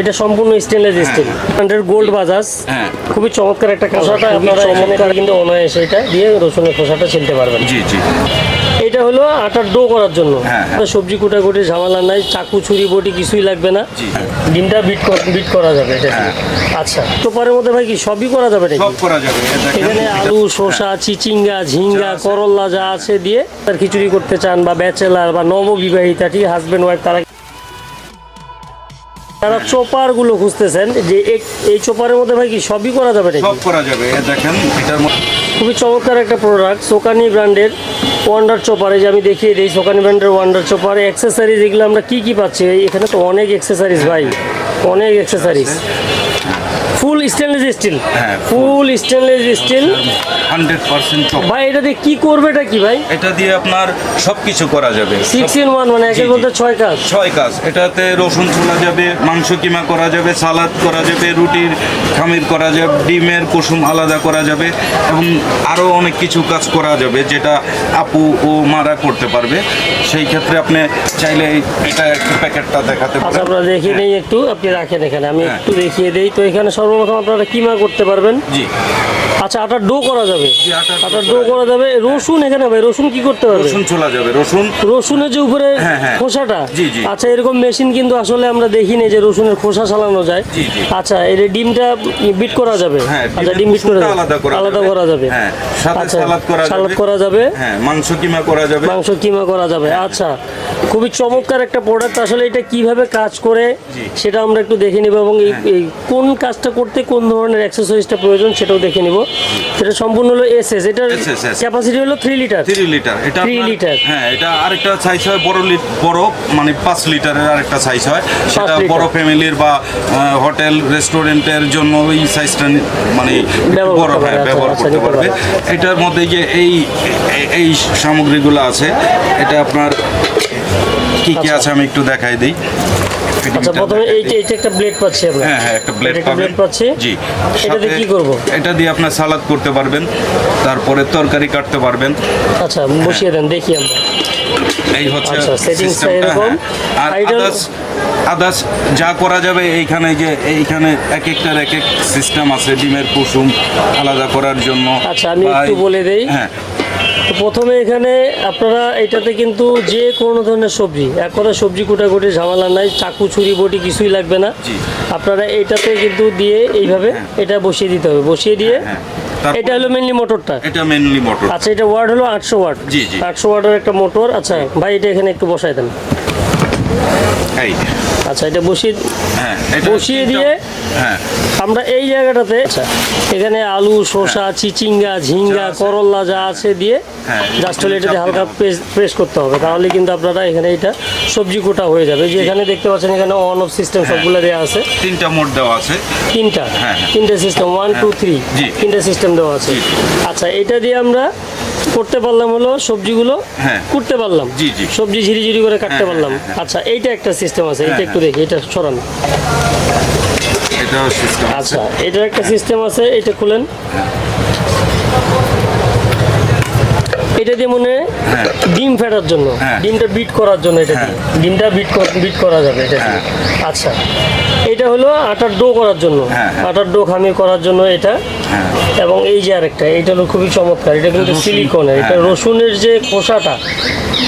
এটা সম্পূর্ণ stainless steel hundred gold Bajaj হ্যাঁ। খুবই চমৎকার একটা খোসাটা আপনারা চমৎকার। কিন্তু অনায়াসে এটা দিয়ে রসুনের খোসাটা ছিলতে পারবেন জি জি এটা হলো আটার ডো করার জন্য হ্যাঁ, হ্যাঁ। সবজি কুটাকুটি ঝামেলা নাই চাকু ছুরি বটি কিছুই লাগবে না। ডিমটা বিট বিট করা যাবে এটা। আচ্ছা চোপারের মধ্যে ভাই কি সবই করা যাবে নাকি সব করা যাবে এখানে আলু শসা চিচিঙ্গা ঝিঙ্গা। করল্লা যা আছে দিয়ে তার খিচুড়ি করতে চান বা ব্যাচেলার বা নববিবাহিতা ঠিক হাজবেন্ড ওয়াইফ তারা তারা চোপারগুলো খুঁজতেছেন যে এই চোপারের মধ্যে ভাই কি সবই করা যাবে সব করা যাবে দেখেন এটার খুবই চমৎকার একটা প্রোডাক্ট সোকানি ব্র্যান্ডের ওয়ান্ডার চোপার এই যে আমি দেখিয়ে দিই সোকানি ব্র্যান্ডের ওয়ান্ডার চোপার অ্যাক্সেসরিজ এগুলো আমরা কি কি পাচ্ছি? এখানে তো অনেক এক্সেসারিজ ভাই। অনেক অ্যাক্সেসরিজ ফুল স্টেনলেস স্টিল হ্যাঁ, full stainless steel hundred percent ভাই এটা দিয়ে কি করবে এটা কি ভাই? এটা দিয়ে আপনার সব কিছু করা যাবে। সিক্স সব- ইন ওয়ান মানে একের। মধ্যে ছয় কাজ। ছয় কাজ। এটাতে রসুন ছোলা যাবে মাংস কিমা করা যাবে সালাদ করা যাবে রুটির খামির করা যাবে ডিমের কুসুম আলাদা করা যাবে এবং আরও অনেক কিছু কাজ করা যাবে যেটা আপু ও মারা করতে পারবে। সেই ক্ষেত্রে আপনি চাইলে এটা একটু প্যাকেটটা দেখাতে আচ্ছা পারেন। আপনারা দেখিয়ে নেই একটু। আপনি রাখেন এখানে আমি হ্যাঁ। একটু দেখিয়ে দেই। তো এখানে সর্বপ্রথম আপনারা কিমা করতে পারবেন? জি। আচ্ছা আটার ডো করা যাবে। আটার ডো করা যাবে। রসুন এখানে ভাই রসুন কি করতে হবে? রসুন ছোলা যাবে রসুন। রসুনের যে উপরে হ্যাঁ, হ্যাঁ। খোসাটা? জি, জি। আচ্ছা এরকম মেশিন কিন্তু আসলে আমরা দেখিনি যে রসুনের খোসা চালানো যায়। জি, জি। আচ্ছা এর ডিমটা বিট করা যাবে? আচ্ছা ডিম বিট করা যাবে। আলাদা করা যাবে। হ্যাঁ, আচ্ছা সালাদ করা সালাদ যাবে। করা যাবে। হ্যাঁ মাংস কিমা করা যাবে। মাংস কিমা করা যাবে আচ্ছা। খুবই চমৎকার একটা প্রোডাক্ট আসলে এটা কীভাবে কাজ করে সেটা আমরা একটু দেখে নিব এবং এই এই কোন কাজটা করতে কোন ধরনের এক্সারসাইজটা প্রয়োজন সেটাও দেখে নিব। এটা সম্পূর্ণ হলো এসএস এটার SSS ক্যাপাসিটি হলো থ্রি লিটার থ্রি লিটার এটা Three আপনার- লিটার। হ্যাঁ এটা আরেকটা সাইজ হয় বড় বড় মানে পাঁচ লিটারের আরেকটা সাইজ হয় সেটা বড় ফ্যামিলির বা হোটেল রেস্টুরেন্টের জন্য ওই সাইজটা মানে বড় করতে হ্যাঁ ব্যবহার আচ্ছা, করতে পারবে এটার মধ্যে যে এই এই- সামগ্রীগুলো আছে এটা আপনার কি কি আচ্ছা। আছে আমি একটু দেখাই দিই আচ্ছা প্রথমে এইটা। এইটা একটা ব্লেড পাচ্ছি আমরা হ্যাঁ হ্যাঁ একটা ব্লেড এটা পাবেন blade পাচ্ছি। জি এটাতে কি করব? এটা দিয়ে আপনার সালাদ করতে পারবেন তারপরে তরকারি কাটতে পারবেন। আচ্ছা বসিয়ে দেন দেখি আমরা। এই হচ্ছে আচ্ছা। হ্যাঁ। আর আদার্স আদার্স যা করা যাবে এইখানে যে এইখানে এক একটার এক এক সিস্টেম আছে ডিমের কুসুম আলাদা করার জন্য। আচ্ছা, আমি একটু বলে দেই। হ্যাঁ। তো প্রথমে এখানে আপনারা এটাতে কিন্তু যে কোনো ধরনের সবজি এক কথা সবজি কুটাকুটি ঝামেলা নাই চাকু ছুরি বটি কিছুই লাগবে না। আপনারা এটাতে কিন্তু দিয়ে এইভাবে এটা বসিয়ে দিতে হবে। বসিয়ে দিয়ে হ্যাঁ তারপর- এটা হলো মেনলি মোটরটা এটা মেইনলি মোটর আচ্ছা এটা ওয়ার্ড হলো আটশো ওয়াট জি, জি। আটশো ওয়াটের একটা মোটর আচ্ছা ভাই এটা এখানে একটু বসাই দেন। এই। আচ্ছা এটা বসিয়ে হ্যাঁ এটা বসিয়ে দিয়ে হ্যাঁ। আমরা এই জায়গাটাতে আচ্ছা এখানে আলু শসা চিচিঙ্গা ঝিঙ্গা। করল্লা যা আছে দিয়ে হ্যাঁ, জাস্ট হলে এটাতে হালকা প্রেস প্রেস করতে হবে। তাহলে কিন্তু আপনারা এখানে এটা সবজি কোটা হয়ে যাবে। যে এখানে দেখতে পাচ্ছেন এখানে অন অফ সিস্টেম সবগুলো দেওয়া আছে। তিনটা মোট দেওয়া আছে। তিনটা। হ্যাঁ, হ্যাঁ। তিনটা সিস্টেম ওয়ান টু থ্রি। তিনটা সিস্টেম দেওয়া আছে। আচ্ছা এটা দিয়ে আমরা করতে পারলাম হলো সবজিগুলো হ্যাঁ। কুটতে পারলাম। জি, জি। সবজি ঝিরি ঝিরি করে কাটতে হ্যাঁ, পারলাম। হ্যাঁ, আচ্ছা এইটা একটা সিস্টেম আছে। এটা একটু দেখি এটা সরান। আচ্ছা এটা একটা সিস্টেম আছে। এটা খুলেন। এটা দিয়ে মনে হয় হ্যাঁ। ডিম ফেটার জন্য হ্যাঁ। ডিমটা বিট করার জন্য এটা দিয়ে। ডিমটা বিট বিট করা যাবে এটা দিয়ে। আচ্ছা। এটা হলো আটার ডো করার জন্য। হ্যাঁ, হ্যাঁ। আটার ডো খামি করার জন্য এটা। হ্যাঁ। এবং এই যে আরেকটা এটা হলো খুবই চমৎকার। এটা কিন্তু সিলিকনের এটা হ্যাঁ। রসুনের যে খোসাটা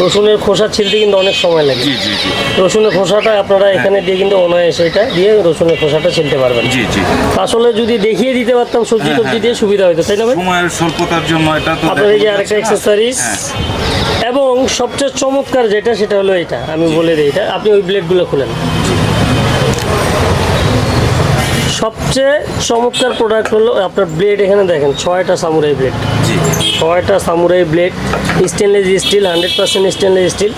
রসুনের খোসা ছিলতে কিন্তু অনেক সময় লাগে। জি জি জি। রসুনের খোসাটা আপনারা এখানে দিয়ে কিন্তু অনায়াসে এটা দিয়ে রসুনের খোসাটা ছিলতে পারবেন। জি জি। আসলে যদি দেখিয়ে দিতে পারতাম সবজি হ্যাঁ, টবজি হ্যাঁ। দিয়ে সুবিধা হতো তাই না ভাই? সময়ের স্বল্পতার জন্য এটা তো আপনার এই যে আরেকটা হ্যাঁ। এবং সবচেয়ে চমৎকার যেটা সেটা হলো এটা আমি বলে দিই এটা। আপনি ওই ব্লেডগুলো খুলেন। সবচেয়ে চমৎকার প্রোডাক্ট হলো আপনার ব্লেড এখানে দেখেন ছয়টা সামুরাই ব্লেড ছয়টা samurai blade stainless steel hundred percent stainless steel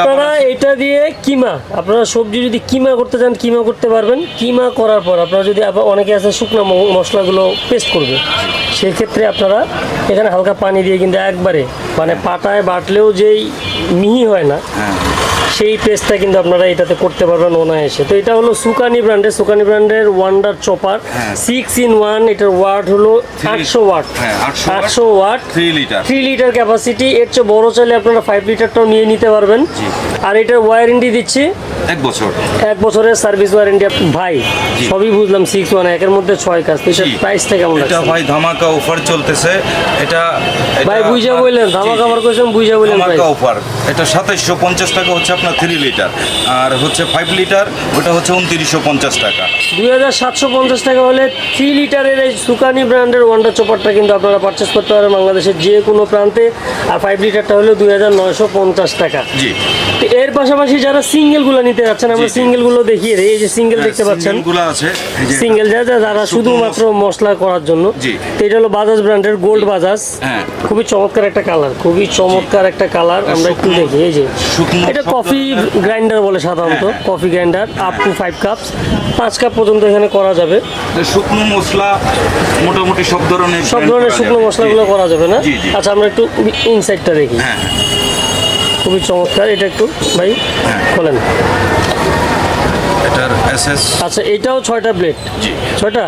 আপনারা এটা দিয়ে কিমা আপনারা সবজি যদি কিমা করতে চান কিমা করতে পারবেন। কিমা করার পর আপনারা যদি অনেকে আছে শুকনো মশলাগুলো পেস্ট করবে সেক্ষেত্রে আপনারা এখানে হালকা পানি দিয়ে কিন্তু একবারে মানে পাটায় বাটলেও যেই মিহি হয় না। হ্যাঁ। সেই পেস্টটা কিন্তু আপনারা এটাতে করতে পারবেন অনায়াসে। তো এটা হলো সুকানি ব্র্যান্ডের সুকানি ব্র্যান্ডের wonder chopper. Six in one এটার ওয়াট হলো আটশো ওয়াট হ্যাঁ, 800 আটশো watt three litre three litre capacity এর চেয়ে বড় চাইলে আপনারা ফাইভ লিটারটাও নিয়ে নিতে পারবেন। আর এটার ওয়ারেন্টি দিচ্ছি। এক বছর। এক বছরের সার্ভিস ওয়ারেন্টি ভাই সবই বুঝলাম সিক্স ওয়ান একের মধ্যে ছয় কাজ। তো প্রাইসটা কেমন এটা ভাই ধামাকা অফার চলতেছে। এটা ভাই বুঝা বললেন জি, ধামা জি। খাবার করেছেন বুঝা বললেন ধামাকা অফার এটা সাতাইশশো পঞ্চাশ টাকা হচ্ছে আপনার থ্রি লিটার আর হচ্ছে ফাইভ লিটার ওটা হচ্ছে উনত্রিশশো পঞ্চাশ টাকা। দুই হাজার সাতশো পঞ্চাশ টাকা হলে থ্রি লিটারের এই সুকানি ব্র্যান্ডের ওয়ান্ডার চপারটা কিন্তু আপনারা পারচেস করতে পারেন বাংলাদেশের যে কোনো প্রান্তে। আর ফাইভ লিটারটা হলে দুই হাজার নয়শো পঞ্চাশ টাকা। জি। এর পাশাপাশি যারা সিঙ্গেলগুলো নিতে যাচ্ছেন আমরা সিঙ্গেলগুলো দেখিয়ে দিই। এই যে সিঙ্গেল দেখতে পাচ্ছেন। গুলো আছে। সিঙ্গেল যা যা যারা শুধুমাত্র মশলা করার জন্য। জি। তো এটা হলো বাজাজ ব্র্যান্ডের গোল্ড বাজাজ হ্যাঁ। খুবই চমৎকার একটা কালার খুবই চমৎকার একটা কালার আমরা একটু দেখি এই যে। এটা কফি গ্রাইন্ডার বলে সাধারণত। হ্যাঁ, হ্যাঁ। Coffee grinder up to five cups পাঁচ কাপ পর্যন্ত এখানে করা যাবে। শুকনো মশলা মোটামুটি সব ধরনের সব ধরনের শুকনো মশলাগুলো করা যাবে না। আচ্ছা আমরা একটু ইনসাইডটা দেখি। হ্যাঁ হ্যাঁ। খুবই চমৎকার এটা একটু ভাই হ্যাঁ। খোলেন এটার এসএস আচ্ছা এটাও ছয়টা ব্লেড? ছয়টা?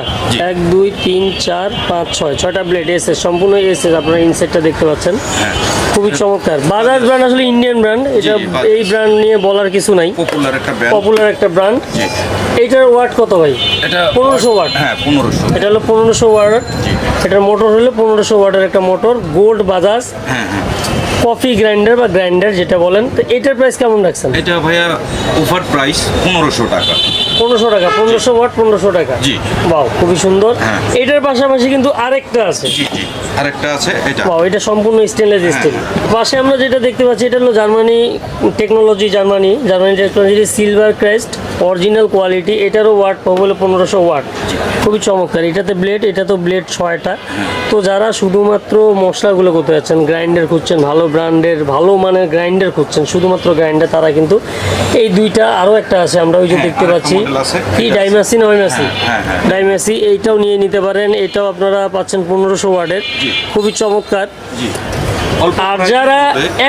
এক দুই তিন চার পাঁচ ছয় ছয়টা ব্লেড এসে সম্পূর্ণ এসে আপনারা ইনসেটটা দেখতে পাচ্ছেন। হ্যাঁ। খুবই চমৎকার। বাজাজ ব্র্যান্ড আসলে ইন্ডিয়ান ব্র্যান্ড এটা এই ব্র্যান্ড নিয়ে বলার কিছু নাই। পপুলার একটা ব্র্যান্ড পপুলার একটা ব্র্যান্ড এইটার ওয়াট কত ভাই? এটা পনেরোশো ওয়াট। হ্যাঁ পনেরোশো। এটা হলো পনেরোশো ওয়াট। এটার মোটর হলো পনেরোশো ওয়াটের একটা মোটর গোল্ড বাজাজ। হ্যাঁ হ্যাঁ। কফি গ্রাইন্ডার বা গ্রাইন্ডার যেটা বলেন তো এটার প্রাইস কেমন রাখছেন? এটা ভাইয়া অফার প্রাইস পনেরোশো টাকা। পনেরোশো টাকা পনেরোশো ওয়াট পনেরোশো টাকা? জি। বাও খুবই সুন্দর। হ্যাঁ। এটার পাশাপাশি কিন্তু আরেকটা আছে। জি জি। আরেকটা আছে এটা। বাও এটা সম্পূর্ণ স্টেনলেস স্টিল পাশে আমরা যেটা দেখতে পাচ্ছি এটা হলো Germany technology Germany. Germany technology silver crest original quality এটারও ওয়াট পাবো হলো পনেরোশো ওয়াট। খুবই চমৎকার। এটাতে ব্লেড এটা তো ব্লেড ছয়টা। তো যারা শুধুমাত্র মশলাগুলো করতে যাচ্ছেন গ্রাইন্ডার খুঁজছেন ভালো ব্র্যান্ডের ভালো মানের গ্রাইন্ডার খুঁজছেন শুধুমাত্র গ্রাইন্ডার তারা কিন্তু এই দুইটা আরও একটা আছে আমরা ওই যে হ্যাঁ, দেখতে পাচ্ছি। কি ডাইমাসি না ওইমাসি। ডাইমাসি এইটাও নিয়ে নিতে পারেন। এটাও আপনারা পাচ্ছেন পনেরোশো ওয়ার্ডের খুবই চমৎকার। আর যারা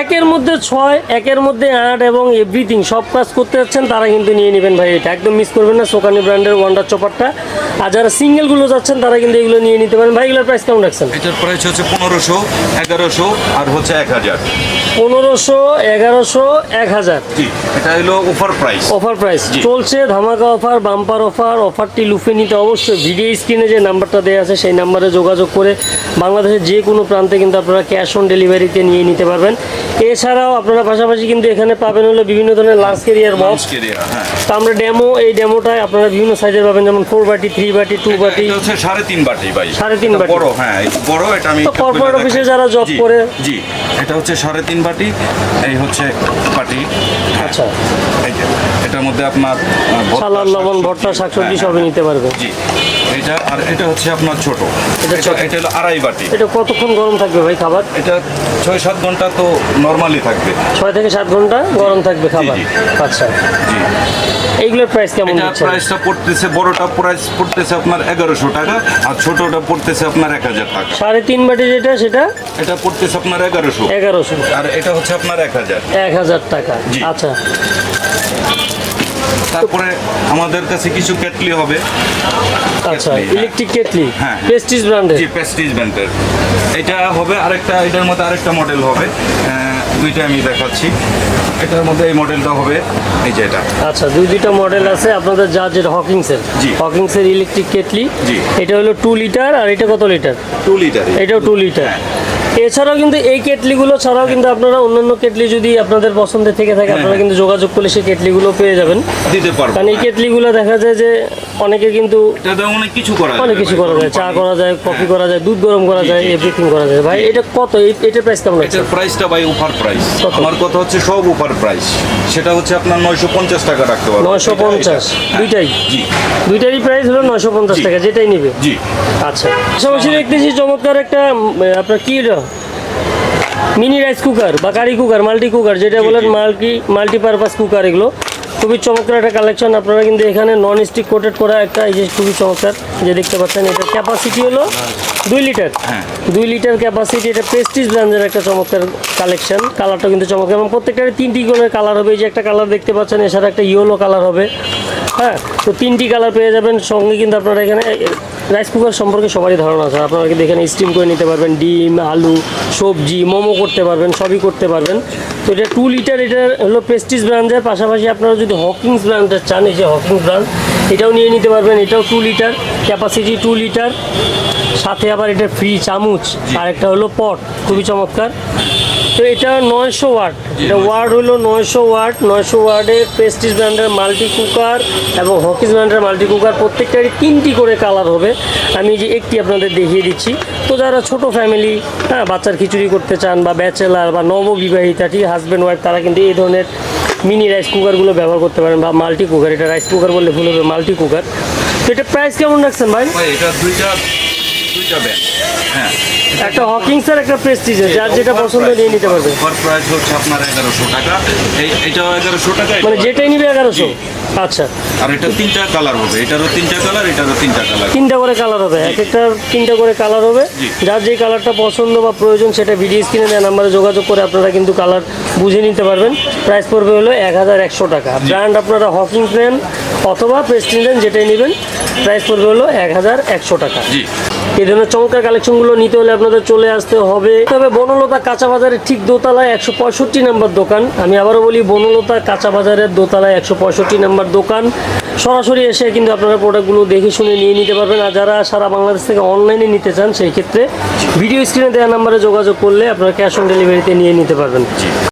একের মধ্যে ছয় একের মধ্যে আট এবং এভরিথিং সব কাজ করতে যাচ্ছেন তারা কিন্তু নিয়ে নেবেন ভাই এটা। একদম মিস করবেন না সোকানি ব্র্যান্ডের ওয়ান্ডার চপারটা আর যারা সিঙ্গেলগুলো যাচ্ছেন তারা কিন্তু এগুলো নিয়ে নিতে পারেন। ভাই এগুলোর প্রাইস কেমন রাখছেন? এটার প্রাইস হচ্ছে পনেরোশো এগারোশো আর হচ্ছে এক হাজার। পনেরোশো এগারোশো এক হাজার। এটা হলো অফার প্রাইস অফার প্রাইস চলছে ধামাকা অফার বাম্পার অফার অফারটি লুফে নিতে অবশ্যই ভিডিও স্ক্রিনে যে নাম্বারটা দেওয়া আছে সেই নাম্বারে যোগাযোগ করে বাংলাদেশের যে কোনো প্রান্তে কিন্তু আপনারা ক্যাশ অন ডেলিভারিতে নিয়ে নিতে পারবেন। এছাড়াও আপনারা পাশাপাশি কিন্তু এখানে পাবেন হলো বিভিন্ন ধরনের লাঞ্চ কেরিয়ার বক্স হ্যাঁ। তো আমরা ডেমো এই ডেমোটায় আপনারা বিভিন্ন সাইজের পাবেন যেমন ফোর বাটি থ্রি বাটি টু বাটি। সাড়ে তিন বাটি ভাই। সাড়ে তিন বাটি। বড় হ্যাঁ বড় এটা আমি office এ দেখাই। যারা job জি, করে- জি এটা হচ্ছে সাড়ে তিন বাটি এই হচ্ছে বাটি। হ্যাঁ, আচ্ছা। এটার মধ্যে আপনার সালাদ লবণ ভর্তা শাকসবজি হ্যাঁ, সবই হ্যাঁ, নিতে পারবে জি। এটা আর এটা হচ্ছে আপনার ছোট। এটা হলো আড়াই বাটি। এটা কতক্ষণ গরম থাকবে ভাই খাবার? এটা ছয় সাত ঘণ্টা তো নর্মালি থাকবে। ছয় থেকে সাত ঘণ্টা গরম থাকবে খাবার? আচ্ছা। জি। এইগুলোর প্রাইস কেমন দিচ্ছেন? প্রাইসটা পড়তেছে বড়টা প্রাইস পড়তেছে আপনার এগারোশো টাকা আর ছোটটা পড়তেছে আপনার এক হাজার টাকা। সাড়ে তিন বাটি যেটা সেটা? এটা পড়তেছে আপনার এগারোশো। এগারোশো। আর এটা হচ্ছে আপনার এক হাজার। এক হাজার টাকা। আচ্ছা। তারপরে আমাদের কাছে কিছু কেটলি হবে। আচ্ছা। ইলেকট্রিক কেটলি হ্যাঁ। প্রেস্টিজ ব্র্যান্ডের জি প্রেস্টিজ ব্যান্ডের এটা হবে আরেকটা এটার মধ্যে আরেকটা মডেল হবে। দুইটা আমি দেখাচ্ছি। এটার মধ্যে এই মডেলটা হবে এই যে এটা। আচ্ছা দুই দুইটা মডেল আছে আপনাদের যা যেটা হকিংসের জি। হকিংসের ইলেকট্রিক কেটলি জি। এটা হলো টু লিটার আর এটা কত লিটার টু লিটার এটাও টু লিটার এছাড়াও কিন্তু এই কেটলিগুলো ছাড়াও কিন্তু আপনারা অন্যান্য কেটলি যদি আপনাদের পছন্দের থেকে থাকে আপনারা কিন্তু যোগাযোগ করলে সেই কেটলিগুলো পেয়ে যাবেন। দিতে পারব। কারণ এই কেটলিগুলো দেখা যায় যে অনেকে কিন্তু অনেক কিছু করা অনেক কিছু করা যায় চা করা যায় কফি করা যায় দুধ গরম করা যায়। এভরিথিং করা যায়। ভাই এটা কত? এটার প্রাইস কেমন আছে এটার প্রাইসটা ভাই অফার প্রাইস? আমার কথা হচ্ছে সব অফার প্রাইস সেটা হচ্ছে আপনার নয়শো পঞ্চাশ টাকা রাখতে পারব। নয়শো পঞ্চাশ? এটা- হ্যাঁ, দুইটাই? জি। দুইটারই প্রাইস হলো নয়শো পঞ্চাশ জি। টাকা যেটাই নিবে। জি। আচ্ছা। পাশাপাশি দেখতেছি চমৎকার একটা আপনার কি এটা? মিনি রাইস কুকার বা কারি কুকার মাল্টি কুকার যেটা বলেন মাল্টি মাল্টিপারপাস কুকার এগুলো। খুবই চমৎকার একটা কালেকশন আপনারা কিন্তু এখানে নন স্টিক কোটেড করা একটা এই যে খুবই চমৎকার যে দেখতে পাচ্ছেন এটার ক্যাপাসিটি হলো দুই লিটার হ্যাঁ। দুই লিটার ক্যাপাসিটি এটা প্রেস্টিজ ব্র্যান্ডের একটা চমৎকার কালেকশন কালারটা কিন্তু চমৎকার এবং প্রত্যেকটার তিনটি করে কালার হবে এই যে একটা কালার দেখতে পাচ্ছেন এছাড়া একটা ইয়েলো কালার হবে। হ্যাঁ তো তিনটি কালার পেয়ে যাবেন সঙ্গে কিন্তু আপনারা এখানে রাইস কুকার সম্পর্কে সবারই ধারণা আছে। আপনারা কিন্তু এখানে স্টিম করে নিতে পারবেন ডিম আলু সবজি মোমো করতে পারবেন সবই করতে পারবেন। তো এটা টু লিটার এটা হলো প্রেস্টিজ ব্র্যান্ডের পাশাপাশি আপনারা যদি হকিংস ব্র্যান্ডের চান এই যে হকিংস ব্র্যান্ড এটাও নিয়ে নিতে পারবেন। এটাও two litre capacity two litre সাথে আবার এটা ফ্রি চামচ। আর একটা হলো পট খুবই চমৎকার। তো এটা নয়শো ওয়াট। এটা ওয়ার্ড হলো নয়শো ওয়াট। নয়শো ওয়ার্ডে প্রেস্টিজ ব্র্যান্ডের মাল্টি কুকার এবং হকিস ব্র্যান্ডের মাল্টি কুকার প্রত্যেকটারই তিনটি করে কালার হবে। আমি যে একটি আপনাদের দেখিয়ে দিচ্ছি। তো যারা ছোট ফ্যামিলি হ্যাঁ বাচ্চার খিচুড়ি করতে চান বা ব্যাচেলার বা নববিবাহিতা ঠিক হাজব্যান্ড ওয়াইফ তারা কিন্তু এই ধরনের মিনি রাইস কুকারগুলো ব্যবহার করতে পারেন বা মাল্টি কুকার এটা রাইস কুকার বললে ভুল হবে মাল্টি কুকার তো এটা প্রাইস কেমন রাখছেন ভাই? ভাই এটা দুইটা দুইটা হ্যাঁ। একটা একটা প্রেস্টিজের যার যেটা পছন্দ নিয়ে নিতে পারবে। পার প্রাইস হচ্ছে আপনার এগারোশো টাকা। এই এটাও এগারোশো টাকা মানে যেটাই নিবে এগারোশো? আচ্ছা। আর এটা তিনটা কালার হবে। এটারও তিনটা কালার এটারও তিনটা কালার তিনটা করে কালার হবে। এক একটা তিনটা করে কালার হবে। যার যে কালারটা পছন্দ বা প্রয়োজন সেটা ভিডিও স্ক্রিনে দেওয়া নাম্বারে যোগাযোগ করে আপনারা কিন্তু কালার বুঝে নিতে পারবেন। প্রাইস পড়বে হলো এক হাজার একশো টাকা। ব্র্যান্ড আপনারা হকিং নেন অথবা প্রেস্টিজ নেন যেটাই নেবেন প্রাইস পড়বে হলো এক হাজার একশো টাকা। জি। এই ধরনের চমৎকার কালেকশনগুলো নিতে হলে আপনাদের চলে আসতে হবে। তবে বনলতা কাঁচা বাজারের ঠিক দোতলায় একশো পঁয়ষট্টি নাম্বার দোকান। আমি আবারও বলি, বনলতা কাঁচা বাজারের দোতলায় একশো পঁয়ষট্টি নাম্বার দোকান। সরাসরি এসে কিন্তু আপনারা প্রোডাক্টগুলো দেখে শুনে নিয়ে নিতে পারবেন। আর যারা সারা বাংলাদেশ থেকে অনলাইনে নিতে চান, সেই ক্ষেত্রে ভিডিও স্ক্রিনে দেওয়া নাম্বারে যোগাযোগ করলে আপনারা ক্যাশ অন ডেলিভারিতে নিয়ে নিতে পারবেন।